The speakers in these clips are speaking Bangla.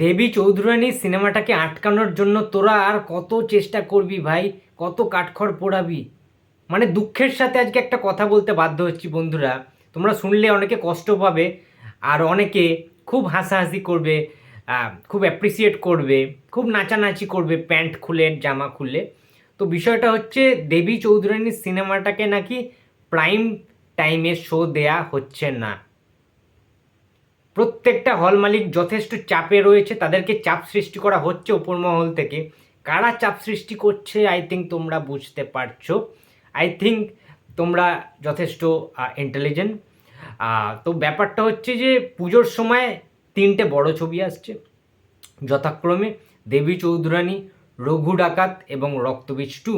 দেবী চৌধুরানী সিনেমাটাকে আটকানোর জন্য তোরা আর কত চেষ্টা করবি ভাই? কত কাঠখড় পোড়াবি? মানে দুঃখের সাথে আজকে একটা কথা বলতে বাধ্য হচ্ছি বন্ধুরা। তোমরা শুনলে অনেকে কষ্ট পাবে আর অনেকে খুব হাসাহাসি করবে খুব অ্যাপ্রিসিয়েট করবে, খুব নাচানাচি করবে প্যান্ট খুলে, জামা খুলে। তো বিষয়টা হচ্ছে দেবী চৌধুরানীর সিনেমাটাকে নাকি প্রাইম টাইমে শো দেয়া হচ্ছে না। প্রত্যেকটা হল মালিক যথেষ্ট চাপে রয়েছে, তাদেরকে চাপ সৃষ্টি করা হচ্ছে ওপর মহল থেকে। কারা চাপ সৃষ্টি করছে আই থিঙ্ক তোমরা বুঝতে পারছ। আই থিঙ্ক তোমরা যথেষ্ট ইন্টেলিজেন্ট তো ব্যাপারটা হচ্ছে যে, পুজোর সময় তিনটে বড় ছবি আসছে। যথাক্রমে দেবী চৌধুরানী, রঘু ডাকাত এবং রক্তবীজ টু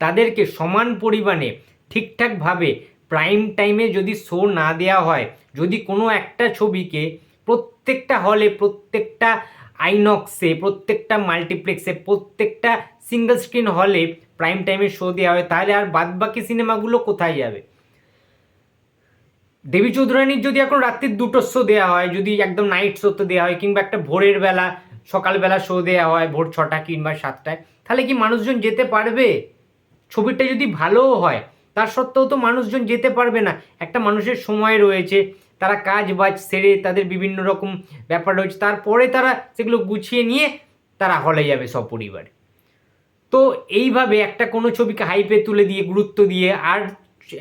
তাদেরকে সমান পরিমাণে ঠিকঠাকভাবে প্রাইম টাইমে যদি শো না দেওয়া হয়, যদি কোনো একটা ছবিকে প্রত্যেকটা হলে প্রত্যেকটা আইনক্সে প্রত্যেকটা মাল্টিপ্লেক্সে প্রত্যেকটা সিঙ্গল স্ক্রিন হলে প্রাইম টাইমে শো দেওয়া হয়, তাহলে আর বাদবাকি সিনেমাগুলো কোথায় যাবে? দেবী চৌধুরানীর যদি এখন রাত্রির দুটো শো দেওয়া হয়, যদি একদম নাইট শোতে দেওয়া হয়, কিংবা একটা ভোরের বেলা, সকালবেলা শো দেওয়া হয়, ভোর ছটা কিংবা সাতটায়, তাহলে কি মানুষজন যেতে পারবে? ছবিটা যদি ভালোও হয় তার সত্ত্বেও তো মানুষজন যেতে পারবে না। একটা মানুষের সময় রয়েছে, তারা কাজ বাজ সেরে তাদের বিভিন্ন রকম ব্যাপার রয়েছে, তারপরে তারা সেগুলো গুছিয়ে নিয়ে তারা হলে যাবে সপরিবারে। তো এইভাবে একটা কোনো ছবিকে হাইপে তুলে দিয়ে, গুরুত্ব দিয়ে, আর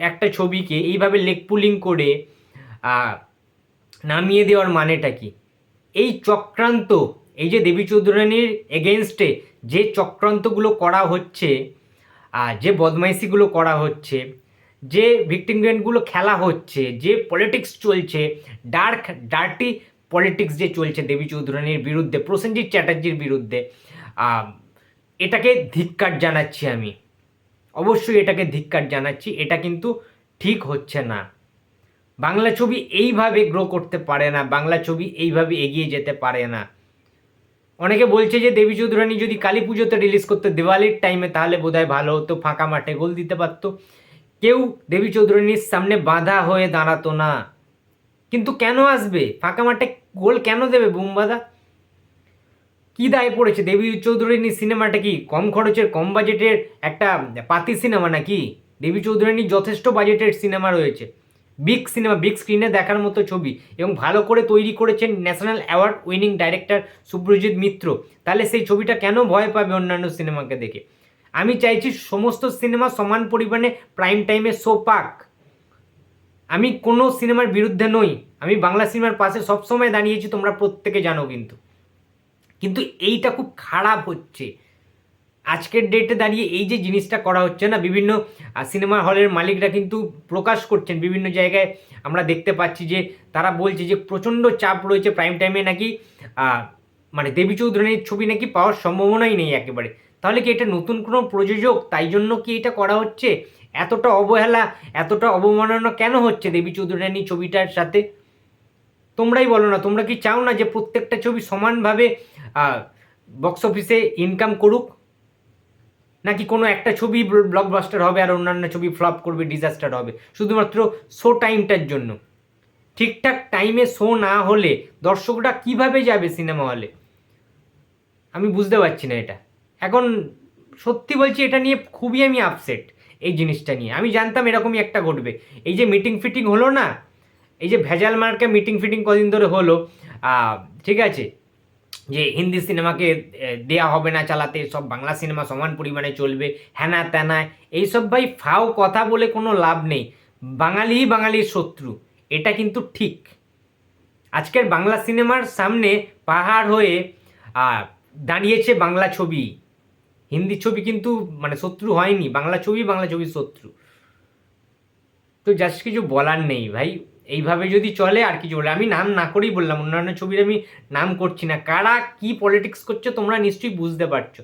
একটা ছবিকে এইভাবে লেগ পুলিং করে নামিয়ে দেওয়ার মানেটা কি? এই চক্রান্ত, এই যে দেবী চৌধুরানীর এগেনস্টে যে চক্রান্তগুলো করা হচ্ছে আর যে বদমাইশিগুলো করা হচ্ছে, যে ভিক্টিম গ্রেনগুলো খেলা হচ্ছে, যে পলিটিক্স চলছে ডার্ক ডার্টি পলিটিক্স যে চলছে দেবী চৌধুরানীর বিরুদ্ধে, প্রসেনজিৎ চ্যাটার্জির বিরুদ্ধে এটাকে ধিক্কার জানাচ্ছি আমি। অবশ্যই এটাকে ধিক্কার জানাচ্ছি, এটা কিন্তু ঠিক হচ্ছে না। বাংলা ছবি এইভাবে গ্রো করতে পারে না, বাংলা ছবি এইভাবে এগিয়ে যেতে পারে না। অনেকে বলছে যে দেবী চৌধুরানী যদি কালী পুজোতে রিলিজ করতো দিওয়ালির টাইমে তাহলে বোধহয় ভালো হতো, ফাঁকা মাঠে গোল দিতে পারতো। কেউ দেবী চৌধুরানীর সামনে বাধা হয়ে দাঁড়াতো না। কিন্তু কেন আসবে? ফাঁকা মাঠে গোল কেন দেবে বুমবাদা কি দায় পড়েছে দেবী চৌধুরানী সিনেমাটা কি? কম খরচের, কম বাজেটের একটা পাতি সিনেমা নাকি? দেবী চৌধুরানীর যথেষ্ট বাজেটের সিনেমা রয়েছে। বিগ সিনেমা, বিগ স্ক্রিনে দেখার মতো ছবি এবং ভালো করে তৈরি করেছেন national award winning director Subrajit Mitra. তাহলে সেই ছবিটা কেন ভয় পাবে অন্যান্য সিনেমাকে দেখে? আমি চাইছি সমস্ত সিনেমা সমান পরিমাণে প্রাইম টাইমে শো পাক। আমি কোনো সিনেমার বিরুদ্ধে নই। আমি বাংলা সিনেমার পাশে সবসময় দাঁড়িয়েছি, তোমরা প্রত্যেকে জানো কিন্তু। কিন্তু এইটা খুব খারাপ হচ্ছে। আজকের ডেটে দাঁড়িয়ে এই যে জিনিসটা করা হচ্ছে না, বিভিন্ন সিনেমা হলের মালিকরা কিন্তু প্রকাশ করছেন, বিভিন্ন জায়গায় আমরা দেখতে পাচ্ছি যে তারা বলছে যে প্রচণ্ড চাপ রয়েছে প্রাইম টাইমে নাকি মানে দেবী চৌধুরানীর ছবি নাকি পাওয়ার সম্ভাবনাই নেই একেবারে। তাহলে কি এটা নতুন কোনো প্রযোজক? তাই জন্য কি এটা করা হচ্ছে? এতটা অবহেলা, এতটা অবমাননা কেন হচ্ছে দেবী চৌধুরানী ছবিটার সাথে? তোমরাই বলো না, তোমরা কি চাও না যে প্রত্যেকটা ছবি সমানভাবে বক্স অফিসে ইনকাম করুক? নাকি কোনো একটা ছবি ব্লকবাস্টার হবে আর অন্যান্য ছবি ফ্লপ করবে ডিজাস্টার হবে? শুধুমাত্র শো টাইমটার জন্য। ঠিকঠাক টাইমে শো না হলে দর্শকরা কীভাবে যাবে সিনেমা হলে আমি বুঝতে পারছি না এটা। এখন সত্যি বলছি, এটা নিয়ে খুবই আমি আপসেট এই জিনিসটা নিয়ে। আমি জানতাম এরকমই একটা ঘটবে। এই যে মিটিং ফিটিং হলো না, এই যে ভেজাল মার্কে মিটিং ফিটিং কদিন ধরে হলো ঠিক আছে? যে হিন্দি সিনেমাকে দেয়া হবে না চালাতে, সব বাংলা সিনেমা সমান পরিমাণে চলবে, হ্যানা ত্যানা, এইসব ভাই ফাও কথা বলে কোনো লাভ নেই। বাঙালিই বাঙালির শত্রু, এটা কিন্তু ঠিক। আজকের বাংলা সিনেমার সামনে পাহাড় হয়ে দাঁড়িয়েছে বাংলা ছবি। হিন্দি ছবি কিন্তু মানে শত্রু হয়নি, বাংলা ছবি বাংলা ছবির শত্রু। তো জাস্ট কিছু বলার নেই ভাই। এইভাবে যদি চলে, আর কিছু বলে, আমি নাম না করেই বললাম, অন্যান্য ছবির আমি নাম করছি না। কারা কি পলিটিক্স করছে তোমরা নিশ্চয়ই বুঝতে পারছ।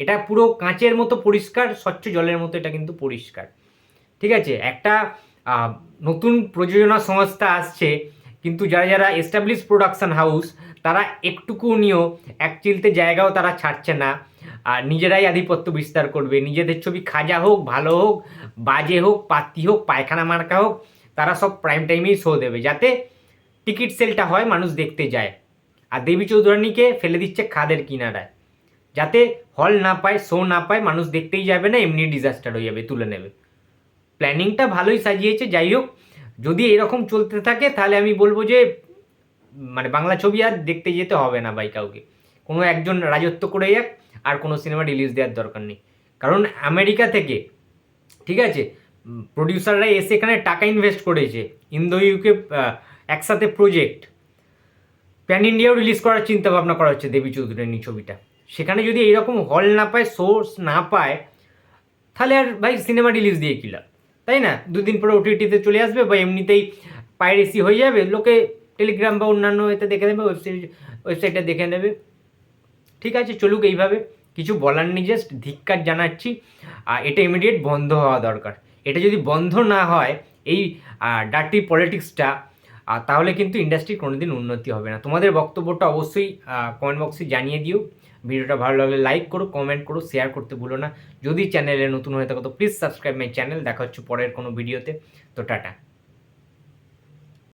এটা পুরো কাঁচের মতো পরিষ্কার, স্বচ্ছ জলের মতো এটা কিন্তু পরিষ্কার। ঠিক আছে? একটা নতুন প্রযোজনা সংস্থা আসছে, কিন্তু যারা যারা এস্টাবলিশ প্রোডাকশন হাউস তারা একটুকু নিয়েও এক চিলতে জায়গাও তারা ছাড়ছে না। আর নিজেরাই আধিপত্য বিস্তার করবে। নিজেদের ছবি খাজা হোক, ভালো হোক, বাজে হোক পাতি হোক, পায়খানা মার্কা হোক তারা সব প্রাইম টাইমেই শো দেবে, যাতে টিকিট সেলটা হয়, মানুষ দেখতে যায়। আর দেবী চৌধুরানীকে ফেলে দিচ্ছে খাদের কিনারায়। যাতে হল না পায় শো না পায়, মানুষ দেখতেই যাবে না, এমনি ডিজাস্টার হয়ে যাবে, তুলে নেবে। প্ল্যানিংটা ভালোই সাজিয়েছে, যাই হোক, যদি এরকম চলতে থাকে, তাহলে আমি বলব যে মানে বাংলা ছবি আর দেখতে যেতে হবে না ভাই কাউকে। কোনো একজন রাজত্ব করে যাক, আর কোনো সিনেমা রিলিজ দেওয়ার দরকার নেই। কারণ আমেরিকা থেকে, ঠিক আছে প্রডিউসাররা এসে এখানে টাকা ইনভেস্ট করেছে ইন্দো ইউকে একসাথে প্রজেক্ট প্যান ইন্ডিয়াও রিলিজ করার চিন্তা ভাবনা করা হচ্ছে দেবী চৌধুরানী ছবিটা। সেখানে যদি এইরকম হল না পায় সোর্স না পায়, তাহলে আর ভাই সিনেমা রিলিজ দিয়ে কী লাভ? তাই না? দুদিন পরে ওটিটিতে চলে আসবে বা এমনিতেই পাইরেসি হয়ে যাবে, লোকে টেলিগ্রাম বা অন্যান্য এতে দেখে নেবে ওয়েবসাইট ওয়েবসাইটে দেখে নেবে। ঠিক আছে, চলুক এইভাবে। কিছু বলার নেই জাস্ট ধিক্কার জানাচ্ছি। আর এটা ইমিডিয়েট বন্ধ হওয়া দরকার। এটা যদি বন্ধ না হয় এই ডার্টি পলিটিক্সটা তাহলে কিন্তু ইন্ডাস্ট্রির কোনো দিন উন্নতি হবে না। তোমাদের বক্তব্যটা অবশ্যই কমেন্ট বক্সে জানিয়ে দিও। ভিডিওটা ভালো লাগলে লাইক করো কমেন্ট করো শেয়ার করতে ভুলো না। যদি চ্যানেলে নতুন হয়ে থাকো তো প্লিজ সাবস্ক্রাইব মাই চ্যানেল দেখা হচ্ছে পরের কোনো ভিডিওতে তো টাটা।